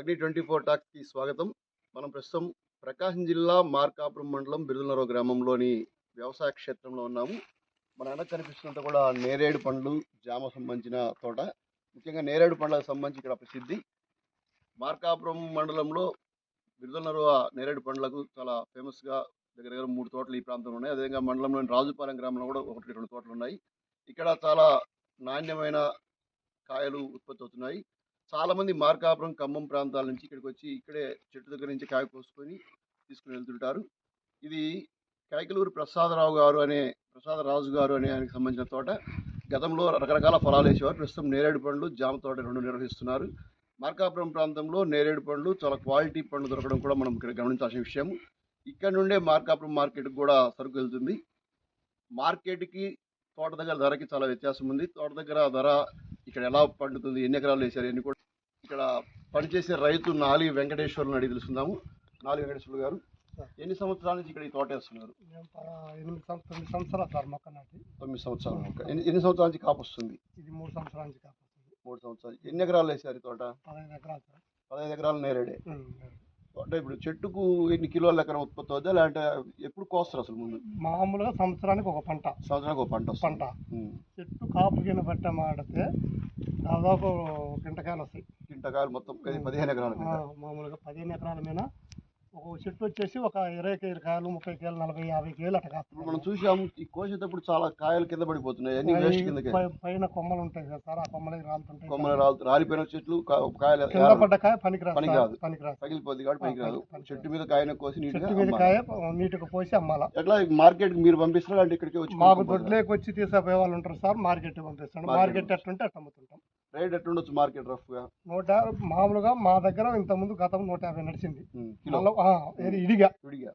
అగ్ని twenty four టాక్స్కి స్వాగతం. మనం ప్రస్తుతం ప్రకాశం జిల్లా మార్కాపురం మండలం బిరుదులనరో గ్రామంలోని వ్యవసాయ క్షేత్రంలో ఉన్నాము. మన వెనక కనిపిస్తున్నంత కూడా నేరేడు పండ్లు జామ సంబంధించిన తోట. ముఖ్యంగా నేరేడు పండ్లకు సంబంధించి ఇక్కడ ప్రసిద్ధి. మార్కాపురం మండలంలో బిరుదులనరో నేరేడు పండ్లకు చాలా ఫేమస్గా దగ్గర దగ్గర మూడు తోటలు ఈ ప్రాంతంలో ఉన్నాయి. అదేవిధంగా మండలంలోని రాజుపాలెం గ్రామంలో కూడా ఒకటి రెండు తోటలు ఉన్నాయి. ఇక్కడ చాలా నాణ్యమైన కాయలు ఉత్పత్తి అవుతున్నాయి. చాలా మంది మార్కాపురం ఖమ్మం ప్రాంతాల నుంచి ఇక్కడికి వచ్చి ఇక్కడే చెట్టు దగ్గర నుంచి కాయ కోసుకొని తీసుకుని వెళ్తుంటారు. ఇది కైకలూరు ప్రసాదరావు గారు అనే ప్రసాదరాజు గారు అనే ఆయనకు సంబంధించిన తోట. గతంలో రకరకాల ఫలాలు వేసేవారు. ప్రస్తుతం నేరేడు పండ్లు జామ తోట రెండు నిర్వహిస్తున్నారు. మార్కాపురం ప్రాంతంలో నేరేడు పండ్లు చాలా క్వాలిటీ పండ్లు దొరకడం కూడా మనం ఇక్కడ గమనించాల్సిన విషయం. ఇక్కడ నుండే మార్కాపురం మార్కెట్కి కూడా సరుకు వెళ్తుంది. మార్కెట్కి తోట దగ్గర ధరకి చాలా వ్యత్యాసం ఉంది. తోట దగ్గర ధర ఇక్కడ ఎలా పండుతుంది ఎన్ని ఎకరాలు వేశారు ఎన్ని కూడా ఇక్కడ పనిచేసే రైతు నాలి వెంకటేశ్వర్ని అడిగి తెలుసుకుందాము. నాలి వెంకటేశ్వర గారు ఎన్ని సంవత్సరాల నుంచి ఇక్కడ ఈ తోట వేస్తున్నారు? ఎనిమిది తొమ్మిది సంవత్సరాలు సార్ మొక్క నాటి. తొమ్మిది సంవత్సరాలు మొక్క. ఎన్ని ఎన్ని సంవత్సరాల నుంచి కాపు వస్తుంది? ఇది మూడు సంవత్సరాల నుంచి కాపాడుతుంది మూడు సంవత్సరాలు. ఎన్ని ఎకరాలు వేశారు ఈ తోట? పదహైదు ఎకరాలు సార్. పదహైదు ఎకరాలు నేరేడే. అంటే ఇప్పుడు చెట్టుకు ఎన్ని కిలోల ఎకరం ఉత్పత్తి అవుతుందా లేదంటే ఎప్పుడు కోస్తారు అసలు ముందు? మామూలుగా సంవత్సరానికి ఒక పంట. సంవత్సరానికి ఒక పంట వస్తుంది. పంట. చెట్టు కాపు కింద పట్ట మాడితే దాదాపు కింటకాయలు వస్తాయి. కింటకాయలు మొత్తం? పది- పదిహేను ఎకరాల మామూలుగా పదిహేను ఎకరాల మీద. ఒక చెట్టు వచ్చేసి ఒక ఇరవై కాయలు ముప్పై కేలు నలభై యాభై కేలు అట్లా ఇప్పుడు మనం కాస్తుంది చూసాము ఈ కోసేటప్పుడు చాలా కాయలు కింద పడిపోతున్నాయి. అన్ని వేస్ట్ కిందకి. పైన కొమ్మలు ఉంటాయి కదా సార్ ఆ కొమ్మలకి రాలుతుంటాయి. కొమ్మలు రాలి రాలిపోయిన చెట్లు కాయలు కింద పడ్డ కాయ పనికిరాదు పనికిరాదు. పనికిరాదు. పగిలిపోద్ది కాబట్టి పనికి రాదు పనికి రాదు. చెట్టు మీద కాయను కోసి చెట్టు మీద. కాయ నీటికి పోసి అమ్మాల? ఎట్లా మార్కెట్ మీరు పంపిస్తారా? అంటే ఇక్కడికి వచ్చి మాకు? దొడ్లేకి వచ్చి తీసుకుపోయే వాళ్ళు ఉంటారు సార్ మార్కెట్ మార్కెట్ మార్కెట్ ఎట్లుంటే అట్లా అమ్ముతుంటాం. రేట్ ఎట్లుండొచ్చు మార్కెట్ రఫ్గా నూట మామూలుగా మా దగ్గర ఇంత ముందు గతం నూట యాభై నడిచింది. మళ్ళీ ఇడిగా. విడిగా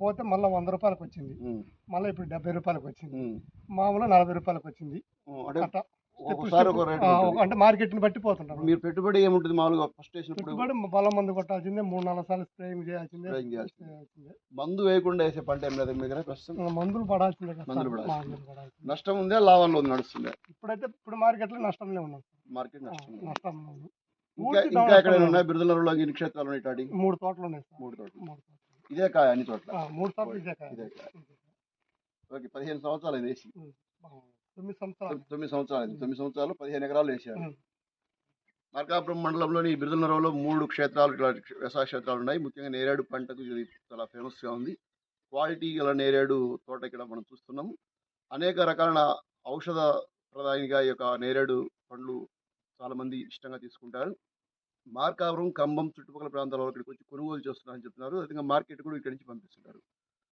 పోతే మళ్ళీ వంద రూపాయలకు వచ్చింది మళ్ళీ ఇప్పుడు డెబ్బై రూపాయలకు వచ్చింది. మామూలుగా నలభై రూపాయలకు వచ్చింది అట్లా. అంటే మార్కెట్ని బట్టి పోతుంటారు. మీరు పెట్టుబడి ఏముంటుంది? మామూలుగా ఫస్ట్ పెట్టుబడి బలం మందు కొట్టాల్సిందే మూడు నాలుగు సార్లు స్ప్రేయింగ్ చేయాల్సిందే. మందు వేయకుండా వేసే పంట ఏం లేదు మీ దగ్గర ప్రస్తుతం? మందులు పడాల్సిందే మందులు పడాల్సిందే. నష్టం ఉందా? లాభంలో ఉంది నడుస్తుందా? ఇప్పుడైతే ఇప్పుడు మార్కెట్లో నష్టంలో ఉన్నాం మార్కెట్ నష్టం ఉన్నాం ఇంకా ఎక్కడైనా ఉన్నాం. ఉన్నాయి? బిరుదలలో ఎన్ని క్షేత్రాలు ఇటాటి మూడు తోటలు ఉన్నాయి మూడు తోటలు. తోటలు. ఇదే కాయ అన్ని చోట్ల ఆ, మూడు తోటలు ఇదే కాయ. ఇదే కాయ. ఓకే పదిహేను సంవత్సరాలు వేసి. తొమ్మిది సంవత్సరాలు. తొమ్మిది సంవత్సరాలు తొమ్మిది సంవత్సరాలు పదిహేను ఎకరాలు వేసారు. ఉం. మార్కాపురం మండలంలోని బిరుదలనరవలో మూడు క్షేత్రాలు ఇట్లా వ్యవసాయ క్షేత్రాలు ఉన్నాయి. ముఖ్యంగా నేరేడు పంటకు ఇది చాలా ఫేమస్గా ఉంది. క్వాలిటీ గల నేరేడు తోట ఇక్కడ మనం చూస్తున్నాము. అనేక రకాల ఔషధ ప్రదాయినిగా ఈ యొక్క నేరేడు పండ్లు చాలా మంది ఇష్టంగా తీసుకుంటారు. మార్కాపురం కంబం చుట్టుపక్కల ప్రాంతాల వాళ్ళు ఇక్కడికి వచ్చి కొనుగోలు చేస్తున్నారని చెప్తున్నారు. అదేవిధంగా మార్కెట్ కూడా ఇక్కడి నుంచి పంపిస్తుంటారు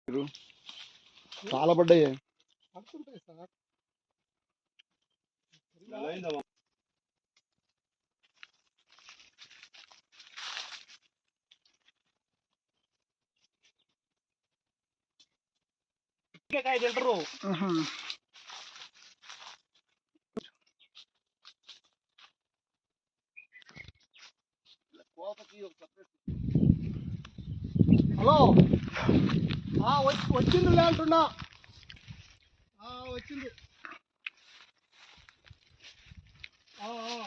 మీరు చాలా పడ్డాయి? తింటారు హలో ఆ, వచ్చి- వచ్చిందిలే అంటున్నా. ఆ, వచ్చింది. Oh, oh, oh.